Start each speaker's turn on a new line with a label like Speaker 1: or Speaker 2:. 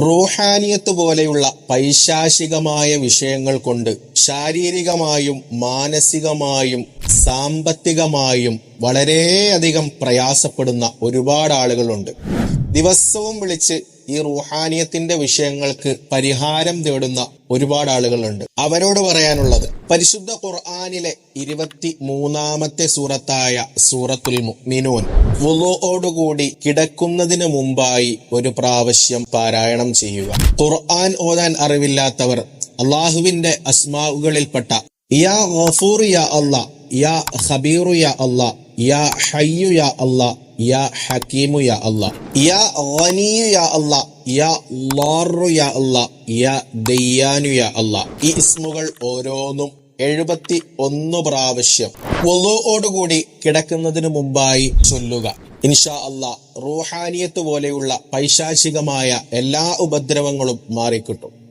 Speaker 1: റൂഹാനിയത്ത് പോലെയുള്ള പൈശാചികമായ വിഷയങ്ങൾ കൊണ്ട് ശാരീരികമായും മാനസികമായും സാമ്പത്തികമായും വളരെയധികം പ്രയാസപ്പെടുന്ന ഒരുപാട് ആളുകളുണ്ട്. ദിവസവും വിളിച്ച് ഈ റുഹാനിയത്തിന്റെ വിഷയങ്ങൾക്ക് പരിഹാരം തേടുന്ന ഒരുപാട് ആളുകളുണ്ട്. അവരോട് പറയാനുള്ളത് പരിശുദ്ധ ഖുർആാനിലെ ഇരുപത്തി മൂന്നാമത്തെ സൂറത്തായ സൂറത്തുൽ മുഅ്മിനൂൻ വുലോയോടുകൂടി കിടക്കുന്നതിന് മുമ്പായി ഒരു പ്രാവശ്യം പാരായണം ചെയ്യുക. ഖുർആൻ ഓതാൻ അറിവില്ലാത്തവർ അള്ളാഹുവിന്റെ അസ്മാവുകളിൽപ്പെട്ട യാ ഗഫൂർ യാ അള്ളാ യാ ഹബീറു യാ അള്ളാ യാ ഹയ്യു യാ അല്ലാ യാ ഹക്കീമു യാ അള്ളാ യാ ഗനിയു യാ അള്ളാ യാ ലാറു യാ അള്ളാ യാ ദയ്യാനു യാ അള്ളാ ഈ ഇസ്മുകൾ ഓരോന്നും എഴുപത്തി ഒന്ന് പ്രാവശ്യം ഒലോടുകൂടി കിടക്കുന്നതിന് മുമ്പായി ചൊല്ലുക. ഇൻഷാ അള്ളാ റൂഹാനിയത്ത് പോലെയുള്ള പൈശാചികമായ എല്ലാ ഉപദ്രവങ്ങളും മാറിക്കിട്ടും.